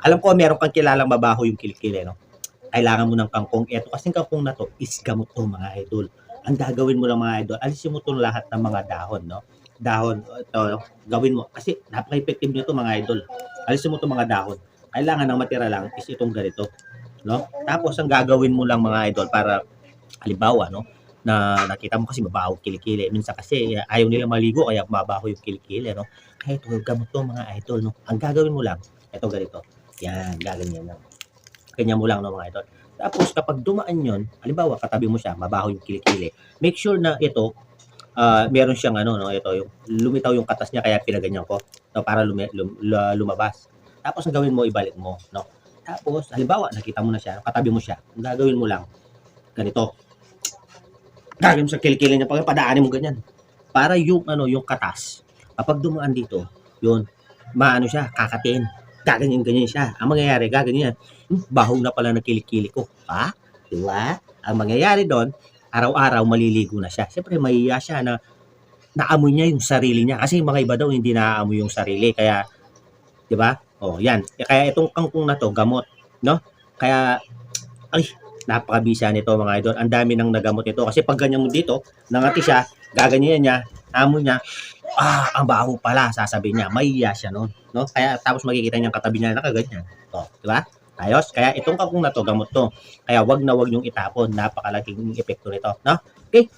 Alam ko meron kang kilalang mabaho yung kilikili, no? Kailangan mo ng kangkong. Ito kasing kangkong na to is gamot to mga idol. Ang gagawin mo lang mga idol, alisin mo itong lahat ng mga dahon, no? Dahon, ito, gawin mo. Kasi napaka-effective nito mga idol. Alisin mo itong mga dahon. Kailangan ng matira lang is itong ganito, no? Tapos ang gagawin mo lang mga idol para halimbawa, no? na nakita mo kasi mabaho kilikili. Minsan kasi eh, ayaw nila maligo kaya mabaho yung kilikili, no? Kaya ito, gamot to mga idol, no? Ang gagawin mo lang, ito ganito. Yan, gaganyan lang. Ganyan mo lang, no, mga idol. Tapos, kapag dumaan yon halimbawa, katabi mo siya, mabaho yung kilikili. Make sure na ito, ah, meron siyang ano, no, ito, yung lumitaw yung katas niya, kaya pinaganyan ko, no, para lum- la- lumabas. Tapos, ang gawin mo, ibalik mo, no? Tapos, halimbawa, nakita mo na siya, katabi mo siya, ang gagawin mo lang, ganito. Gagawin mo sa kilikili niya, pag padaanin mo ganyan. Para yung, ano, yung katas, kapag dumaan dito, yun, maano siya, kakatin. Gaganyan-ganyan siya. Ang mangyayari, gaganyan. Hmm, baho na pala ng kilikili ko. Ha? Di ba? Ang mangyayari doon, araw-araw maliligo na siya. Siyempre, mahiya siya na naamoy niya yung sarili niya. Kasi yung mga iba daw hindi naaamoy yung sarili. Kaya, di ba? Oh, yan. Kaya itong kangkong na to, gamot. No? Kaya, ay, napakabisa nito mga idol. Ang dami nang nagamot ito. Kasi pag ganyan mo dito, nangati siya, gaganyan niya, amoy niya, ah, ang baho pala, sasabihin niya, mahiya siya noon. No? Kaya tapos makikita niya ang katabi niya nakaganyan. Oh, di ba? Ayos. Kaya itong kangkong na to, gamot to. Kaya wag na wag yung itapon. Napakalaking epekto nito. No? Okay?